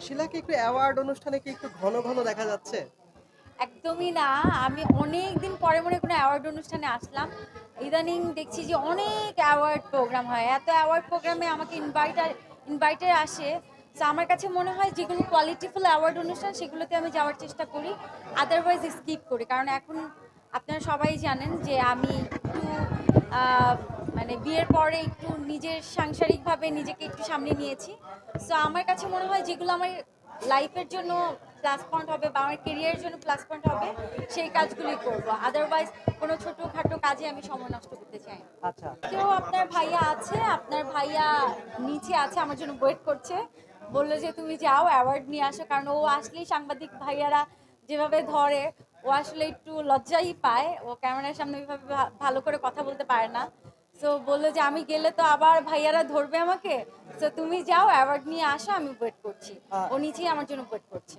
শিলাকে একটু অ্যাওয়ার্ড অনুষ্ঠানে কি একটু ঘন ঘন দেখা যাচ্ছে? একদমই না। আমি অনেক দিন পরে মনে কোনো অ্যাওয়ার্ড অনুষ্ঠানে আসলাম। ইদানিং দেখছি যে অনেক অ্যাওয়ার্ড প্রোগ্রাম হয়। এত অ্যাওয়ার্ড প্রোগ্রামে আমাকে ইনভাইটার ইনভাইটার আসে। তো আমার কাছে মনে হয় যেগুলো কোয়ালিটিফুল অ্যাওয়ার্ড অনুষ্ঠান সেগুলোতে আমি যাওয়ার চেষ্টা করি। আদারওয়াইজ স্কিপ করি। কারণ এখন আপনারা সবাই জানেন যে আমি একটু মানে বিয়ের পরে একটু নিজের সাংসারিকভাবে নিজেকে একটু সামনে নিয়েছি। সো আমার কাছে মনে হয় যেগুলো আমার লাইফের জন্য প্লাস পয়েন্ট হবে বা আমার কেরিয়ারের জন্য প্লাস পয়েন্ট হবে সেই কাজগুলি করব। আদারওয়াইজ কোনো ছোটোখাটো কাজে আমি সময় নষ্ট করতে চাই আচ্ছা। কেউ আপনার ভাইয়া আছে আপনার ভাইয়া নিচে আছে আমার জন্য ওয়েট করছে। বলল যে তুমি যাও অ্যাওয়ার্ড নিয়ে আসো। কারণ ও আসলেই সাংবাদিক ভাইয়ারা যেভাবে ধরে ও আসলে একটু লজ্জাই পায়। ও ক্যামেরার সামনে ভালো করে কথা বলতে পারে না। সো বলল যে আমি গেলে তো আবার ভাইয়ারা ধরবে আমাকে। তো তুমি যাও অ্যাওয়ার্ড নিয়ে আসো আমি ওয়েট করছি। ও নিজেই আমার জন্য ওয়েট করছে।